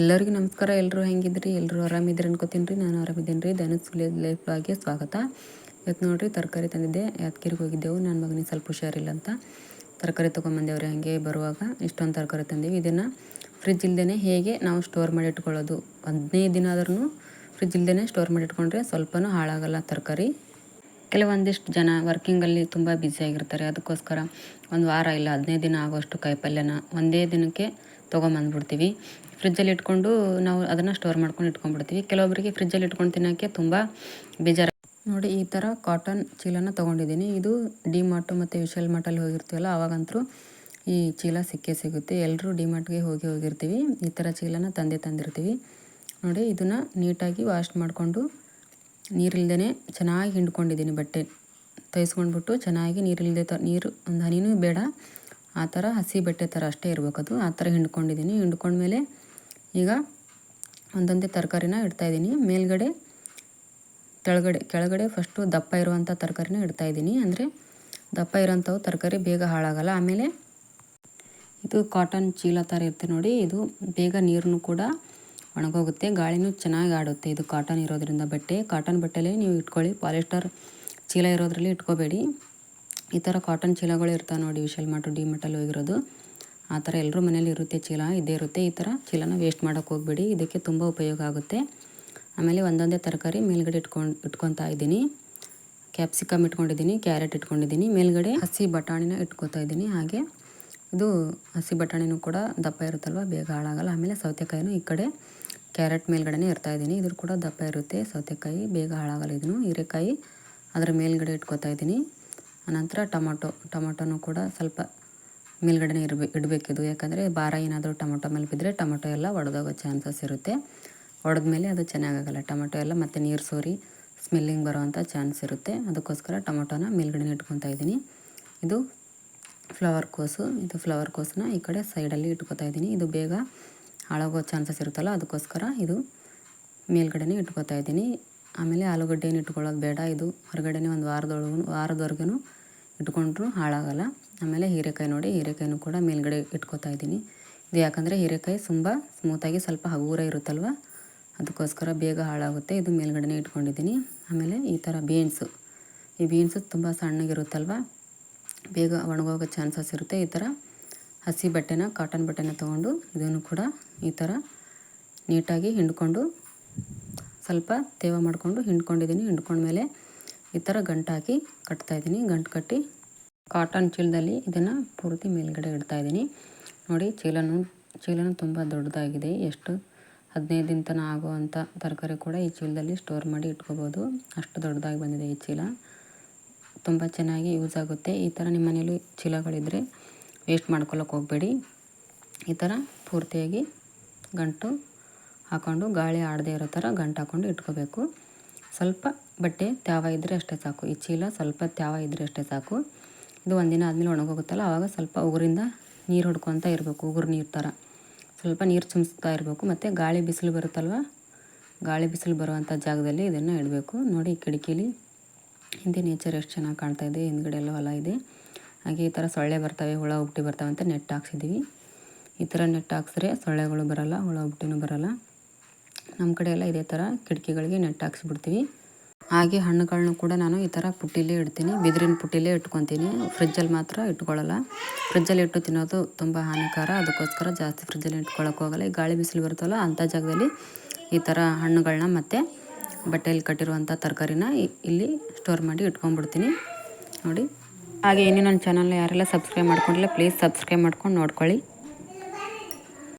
ಎಲ್ಲರಿಗೂ ನಮಸ್ಕಾರ. ಎಲ್ಲರೂ ಹೆಂಗಿದ್ರಿ? ಎಲ್ಲರೂ ಆರಾಮಿದ್ರಿ ಅನ್ಕೋತೀನಿ ರೀ ನಾನು ಆರಾಮಿದ್ದೀನಿ ರೀ ಧನುಸ್ ಲೈಫ್ ಆಗಿ ಸ್ವಾಗತ. ಇವತ್ತು ನೋಡಿರಿ ತರಕಾರಿ ತಂದಿದ್ದೆ. ಯಾದಗಿರಿಗೆ ಹೋಗಿದ್ದೆವು? ನನ್ನ ಮಗನಿಗೆ ಸ್ವಲ್ಪ ಹುಷಾರಿಲ್ಲ ಅಂತ. ತರಕಾರಿ ತೊಗೊಂಬಂದೇವ್ರಿ ಹಾಗೆ ಬರುವಾಗ ಇಷ್ಟೊಂದು ತರಕಾರಿ ತಂದೀವಿ. ಇದನ್ನು ಫ್ರಿಜ್ ಇಲ್ಲದೇ ಹೇಗೆ ನಾವು ಸ್ಟೋರ್ ಮಾಡಿ ಇಟ್ಕೊಳ್ಳೋದು? ಹದಿನೈದು ದಿನ ಆದ್ರೂ ಫ್ರಿಜ್ ಇಲ್ಲದೇ ಸ್ಟೋರ್ ಮಾಡಿ ಇಟ್ಕೊಂಡ್ರೆ ಸ್ವಲ್ಪನೂ ಹಾಳಾಗಲ್ಲ ತರಕಾರಿ. ಕೆಲವೊಂದಿಷ್ಟು ಜನ ವರ್ಕಿಂಗಲ್ಲಿ ತುಂಬ ಬ್ಯುಸಿಯಾಗಿರ್ತಾರೆ ಅದಕ್ಕೋಸ್ಕರ ಒಂದು ವಾರ ಇಲ್ಲ, ಹದಿನೈದು ದಿನ ಆಗೋಷ್ಟು ಕಾಯಿಪಲ್ಯನ ಒಂದೇ ದಿನಕ್ಕೆ ತೊಗೊಂಬಂದ್ಬಿಡ್ತೀವಿ. ಫ್ರಿಜ್ಜಲ್ಲಿ ಇಟ್ಕೊಂಡು ನಾವು ಅದನ್ನು ಸ್ಟೋರ್ ಮಾಡ್ಕೊಂಡು ಇಟ್ಕೊಂಡ್ಬಿಡ್ತೀವಿ. ಕೆಲವೊಬ್ಬರಿಗೆ ಫ್ರಿಜ್ಜಲ್ಲಿ ಇಟ್ಕೊಂಡು ತಿನ್ನೋಕ್ಕೆ ತುಂಬ ಬೇಜಾರು. ನೋಡಿ, ಈ ಥರ ಕಾಟನ್ ಚೀಲನ ತೊಗೊಂಡಿದ್ದೀನಿ. ಇದು ಡಿ ಮಾರ್ಟು ಮತ್ತು ವಿಶಾಲ್ ಮಾರ್ಟಲ್ಲಿ ಹೋಗಿರ್ತೀವಲ್ಲ ಆವಾಗಂತೂ ಈ ಚೀಲ ಸಿಕ್ಕೇ ಸಿಗುತ್ತೆ. ಎಲ್ಲರೂ ಡಿ ಮಾರ್ಟ್ಗೆ ಹೋಗಿ ಹೋಗಿರ್ತೀವಿ. ಈ ಥರ ಚೀಲನ ತಂದೆ ತಂದಿರ್ತೀವಿ. ನೋಡಿ, ಇದನ್ನು ನೀಟಾಗಿ ವಾಶ್ ಮಾಡಿಕೊಂಡು ನೀರಿಲ್ದೇ ಚೆನ್ನಾಗಿ ಹಿಂಡ್ಕೊಂಡಿದ್ದೀನಿ ಬಟ್ಟೆ. ತೊಯ್ಸ್ಕೊಂಡ್ಬಿಟ್ಟು ಚೆನ್ನಾಗಿ ನೀರಿಲ್ಲದೆ ತ, ನೀರು, ಒಂದು ಹನಿನೂ ಬೇಡ. ಆ ಥರ ಹಸಿ ಬಟ್ಟೆ ಥರ ಅಷ್ಟೇ ಇರಬೇಕದು. ಆ ಥರ ಹಿಂಡ್ಕೊಂಡಿದ್ದೀನಿ. ಹಿಂಡ್ಕೊಂಡ್ಮೇಲೆ ಈಗ ಒಂದೊಂದೇ ತರಕಾರಿನ ಇಡ್ತಾಯಿದ್ದೀನಿ ಮೇಲ್ಗಡೆ, ಕೆಳಗಡೆ ಕೆಳಗಡೆ ಫಸ್ಟು ದಪ್ಪ ಇರುವಂಥ ತರಕಾರಿನ ಇಡ್ತಾಯಿದ್ದೀನಿ ಅಂದರೆ ದಪ್ಪ ಇರೋಂಥವು ತರಕಾರಿ ಬೇಗ ಹಾಳಾಗಲ್ಲ. ಆಮೇಲೆ ಇದು ಕಾಟನ್ ಚೀಲ ಥರ ಇರುತ್ತೆ ನೋಡಿ. ಇದು ಬೇಗ ನೀರನ್ನು ಕೂಡ ಒಣಗೋಗುತ್ತೆ. ಗಾಳಿನೂ ಚೆನ್ನಾಗಿ ಆಡುತ್ತೆ ಇದು ಕಾಟನ್ ಇರೋದ್ರಿಂದ ಬಟ್ಟೆ. ಕಾಟನ್ ಬಟ್ಟೆಲೇ ನೀವು ಇಟ್ಕೊಳ್ಳಿ. ಪಾಲಿಸ್ಟರ್ ಚೀಲ ಇರೋದ್ರಲ್ಲಿ ಇಟ್ಕೋಬೇಡಿ. ಈ ಥರ ಕಾಟನ್ ಚೀಲಗಳು ಇರ್ತವೆ ನೋಡಿ, ವಿಶಾಲ್ ಮಾಟು ಡಿ ಮಟ್ಟಲ್ಲಿ ಹೋಗಿರೋದು. ಆ ಥರ ಎಲ್ಲರೂ ಮನೇಲಿ ಇರುತ್ತೆ ಚೀಲ ಇದೇ ಇರುತ್ತೆ. ಈ ಥರ ಚೀಲನ ವೇಸ್ಟ್ ಮಾಡೋಕೆ ಹೋಗಬೇಡಿ. ಇದಕ್ಕೆ ತುಂಬ ಉಪಯೋಗ ಆಗುತ್ತೆ. ಆಮೇಲೆ ಒಂದೊಂದೇ ತರಕಾರಿ ಮೇಲ್ಗಡೆ ಇಟ್ಕೊಂಡು, ಇಟ್ಕೊತಾ ಇದ್ದೀನಿ. ಕ್ಯಾಪ್ಸಿಕಮ್ ಇಟ್ಕೊಂಡಿದ್ದೀನಿ ಕ್ಯಾರೆಟ್ ಇಟ್ಕೊಂಡಿದ್ದೀನಿ. ಮೇಲ್ಗಡೆ ಹಸಿ ಬಟಾಣಿನ ಇಟ್ಕೊತಾ ಇದ್ದೀನಿ. ಹಾಗೆ ಇದು ಹಸಿ ಬಟಾಣಿನೂ ಕೂಡ ದಪ್ಪ ಇರುತ್ತಲ್ವ, ಬೇಗ ಹಾಳಾಗಲ್ಲ. ಆಮೇಲೆ ಸೌತೆಕಾಯಿನೂ ಈ ಕಡೆ ಕ್ಯಾರೆಟ್ ಮೇಲ್ಗಡೆ ಇರ್ತಾ ಇದ್ದೀನಿ. ಇದ್ರ ಕೂಡ ದಪ್ಪ ಇರುತ್ತೆ, ಸೌತೆಕಾಯಿ ಬೇಗ ಹಾಳಾಗಲ್ಲ ಇದನ್ನು. ಹೀರೆಕಾಯಿ ಅದರ ಮೇಲ್ಗಡೆ ಇಟ್ಕೊತಾ ಇದ್ದೀನಿ. ಆನಂತರ ಟೊಮೊಟೊ, ಟೊಮೊಟೊನೂ ಕೂಡ ಸ್ವಲ್ಪ ಮೇಲ್ಗಡೆ ಇರಬೇಕು ಇಡಬೇಕಿದು. ಯಾಕಂದರೆ ಭಾರ ಏನಾದರೂ ಟೊಮೊಟೊ ಮೇಲೆ ಬಿದ್ದರೆ ಟೊಮೊಟೊ ಎಲ್ಲ ಒಡೆದೋಗೋ ಚಾನ್ಸಸ್ ಇರುತ್ತೆ. ಮೇಲೆ ಅದು ಚೆನ್ನಾಗಾಗಲ್ಲ. ಟೊಮೊಟೊ ಎಲ್ಲ ಮತ್ತು ನೀರು ಸೋರಿ ಸ್ಮೆಲ್ಲಿಂಗ್ ಬರೋವಂಥ ಚಾನ್ಸ್ ಇರುತ್ತೆ. ಅದಕ್ಕೋಸ್ಕರ ಟೊಮೊಟೊನ ಮೇಲ್ಗಡೆ ಇಟ್ಕೊತಾ ಇದ್ದೀನಿ. ಇದು ಫ್ಲವರ್ ಕೋಸು. ಇದು ಫ್ಲವರ್ ಕೋಸನ್ನ ಈ ಕಡೆ ಸೈಡಲ್ಲಿ ಇಟ್ಕೊತಾ ಇದ್ದೀನಿ. ಇದು ಬೇಗ ಹಾಳಾಗೋ ಚಾನ್ಸಸ್ ಇರುತ್ತಲ್ಲ, ಅದಕ್ಕೋಸ್ಕರ ಇದು ಮೇಲ್ಗಡೆ ಇಟ್ಕೊತಾ ಇದ್ದೀನಿ. ಆಮೇಲೆ ಆಲೂಗಡ್ಡೆಯನ್ನು ಇಟ್ಕೊಳ್ಳೋದು ಬೇಡ. ಇದು ಹೊರಗಡೆನೇ ಒಂದು ವಾರದೊಳಗೂ ವಾರದವರೆಗೂ ಇಟ್ಕೊಂಡ್ರೂ ಹಾಳಾಗಲ್ಲ. ಆಮೇಲೆ ಹೀರೆಕಾಯಿ ನೋಡಿ, ಹೀರೆಕಾಯಿನೂ ಕೂಡ ಮೇಲ್ಗಡೆ ಇಟ್ಕೋತಾ ಇದ್ದೀನಿ. ಇದು ಯಾಕಂದರೆ ಹೀರೆಕಾಯಿ ತುಂಬ ಸ್ಮೂತಾಗಿ ಸ್ವಲ್ಪ ಹಗೂರ ಇರುತ್ತಲ್ವ? ಅದಕ್ಕೋಸ್ಕರ ಬೇಗ ಹಾಳಾಗುತ್ತೆ. ಇದು ಮೇಲ್ಗಡೆ ಇಟ್ಕೊಂಡಿದ್ದೀನಿ. ಆಮೇಲೆ ಈ ಥರ ಬೀನ್ಸು ಈ ಬೀನ್ಸು ತುಂಬ ಸಣ್ಣಗಿರುತ್ತಲ್ವ? ಬೇಗ ಒಣಗೋಗೋ ಚಾನ್ಸಸ್ ಇರುತ್ತೆ. ಈ ಥರ ಹಸಿ ಬಟ್ಟೆನ ಕಾಟನ್ ಬಟ್ಟೆನ ತೊಗೊಂಡು ಇದನ್ನು ಕೂಡ ಈ ಥರ ನೀಟಾಗಿ ಹಿಂಡ್ಕೊಂಡು ಸ್ವಲ್ಪ ತೇವ ಮಾಡಿಕೊಂಡು ಹಿಂಡ್ಕೊಂಡಿದ್ದೀನಿ. ಹಿಂಡ್ಕೊಂಡ್ಮೇಲೆ ಈ ಥರ ಗಂಟಾಕಿ ಕಟ್ತಾಯಿದ್ದೀನಿ ಗಂಟು ಕಟ್ಟಿ ಕಾಟನ್ ಚೀಲದಲ್ಲಿ ಇದನ್ನು ಪೂರ್ತಿ ಮೇಲ್ಗಡೆ ಇಡ್ತಾ ಇದ್ದೀನಿ. ನೋಡಿ, ಚೀಲನೂ ಚೀಲನೂ ತುಂಬ ದೊಡ್ಡದಾಗಿದೆ. ಎಷ್ಟು ಹದಿನೈದು ದಿನ ತನಕ ಆಗುವಂಥ ತರಕಾರಿ ಕೂಡ ಈ ಚೀಲದಲ್ಲಿ ಸ್ಟೋರ್ ಮಾಡಿ ಇಟ್ಕೋಬೋದು. ಅಷ್ಟು ದೊಡ್ಡದಾಗಿ ಬಂದಿದೆ ಈ ಚೀಲ. ತುಂಬ ಚೆನ್ನಾಗಿ ಯೂಸ್ ಆಗುತ್ತೆ. ಈ ಥರ ನಿಮ್ಮ ಮನೇಲಿ ಚೀಲಗಳಿದ್ದರೆ ವೇಸ್ಟ್ ಮಾಡ್ಕೊಳ್ಳೋಕೆ ಹೋಗಬೇಡಿ. ಈ ಥರ ಪೂರ್ತಿಯಾಗಿ ಗಂಟು ಹಾಕ್ಕೊಂಡು ಗಾಳಿ ಆಡದೇ ಇರೋ ಥರ ಗಂಟು ಹಾಕ್ಕೊಂಡು ಇಟ್ಕೋಬೇಕು. ಸ್ವಲ್ಪ ಬಟ್ಟೆ ತ್ಯಾವ ಇದ್ದರೆ ಅಷ್ಟೇ ಸಾಕು. ಈ ಚೀಲ ಸ್ವಲ್ಪ ತ್ಯಾವ ಇದ್ದರೆ ಅಷ್ಟೇ ಸಾಕು. ಇದು ಒಂದಿನ ಆದಮೇಲೆ ಒಣಗೋಗುತ್ತಲ್ಲ ಆವಾಗ ಸ್ವಲ್ಪ ಉಗುರಿಂದ ನೀರು ಹೊಡ್ಕೊತ ಇರಬೇಕು, ಉಗುರು ನೀರು ಥರ ಸ್ವಲ್ಪ ನೀರು ಚುಮ್ಸ್ತಾ ಇರಬೇಕು. ಮತ್ತು ಗಾಳಿ ಬಿಸಿಲು ಬರುತ್ತಲ್ವ? ಗಾಳಿ ಬಿಸಿಲು ಬರುವಂಥ ಜಾಗದಲ್ಲಿ ಇದನ್ನು ಇಡಬೇಕು. ನೋಡಿ ಕಿಟಕಿಲಿ ಹಿಂದೆ ನೇಚರ್ ಎಷ್ಟು ಚೆನ್ನಾಗಿ ಕಾಣ್ತಾ ಇದೆ, ಹಿಂದ್ಗಡೆ ಎಲ್ಲ ಹೊಲ ಇದೆ. ಹಾಗೆ ಈ ಥರ ಸೊಳ್ಳೆ ಬರ್ತವೆ, ಹುಳ ಹುಬ್ಬಿ ಬರ್ತವೆ ಅಂತ ನೆಟ್ ಹಾಕ್ಸಿದ್ದೀವಿ ಈ ಥರ ನೆಟ್ ಹಾಕ್ಸಿದ್ರೆ ಸೊಳ್ಳೆಗಳು ಬರೋಲ್ಲ, ಹುಳ ಹುಬ್ಬಿನೂ ಬರೋಲ್ಲ. ನಮ್ಮ ಕಡೆ ಎಲ್ಲ ಇದೇ ಥರ ಕಿಟಕಿಗಳಿಗೆ ನೆಟ್ ಹಾಕ್ಸ್ಬಿಡ್ತೀವಿ. ಹಾಗೆ ಹಣ್ಣುಗಳನ್ನೂ ಕೂಡ ನಾನು ಈ ಥರ ಪುಟ್ಟಿಲೇ ಇಡ್ತೀನಿ. ಬಿದಿರಿನ ಪುಟ್ಟಿಲೇ ಇಟ್ಕೊತೀನಿ. ಫ್ರಿಜ್ಜಲ್ಲಿ ಮಾತ್ರ ಇಟ್ಕೊಳ್ಳಲ್ಲ. ಫ್ರಿಜ್ಜಲ್ಲಿ ಇಟ್ಟು ತಿನ್ನೋದು ತುಂಬ ಹಾನಿಕಾರ. ಅದಕ್ಕೋಸ್ಕರ ಜಾಸ್ತಿ ಫ್ರಿಜ್ಜಲ್ಲಿ ಇಟ್ಕೊಳ್ಳೋಕೆ ಹೋಗಲ್ಲ ಈ ಗಾಳಿ ಬಿಸಿಲು ಬರುತ್ತಲ್ಲ, ಅಂಥ ಜಾಗದಲ್ಲಿ ಈ ಥರ ಹಣ್ಣುಗಳನ್ನ ಮತ್ತು ಬಟ್ಟೆಯಲ್ಲಿ ಕಟ್ಟಿರುವಂಥ ತರಕಾರಿನ ಇಲ್ಲಿ ಸ್ಟೋರ್ ಮಾಡಿ ಇಟ್ಕೊಂಡ್ಬಿಡ್ತೀನಿ. ನೋಡಿ. ಹಾಗೆ ಇನ್ನೂ ನನ್ನ ಚಾನಲ್ನ ಯಾರೆಲ್ಲ ಸಬ್ಸ್ಕ್ರೈಬ್ ಮಾಡ್ಕೊಂಡಿಲ್ಲ, ಪ್ಲೀಸ್ ಸಬ್ಸ್ಕ್ರೈಬ್ ಮಾಡ್ಕೊಂಡು ನೋಡ್ಕೊಳ್ಳಿ.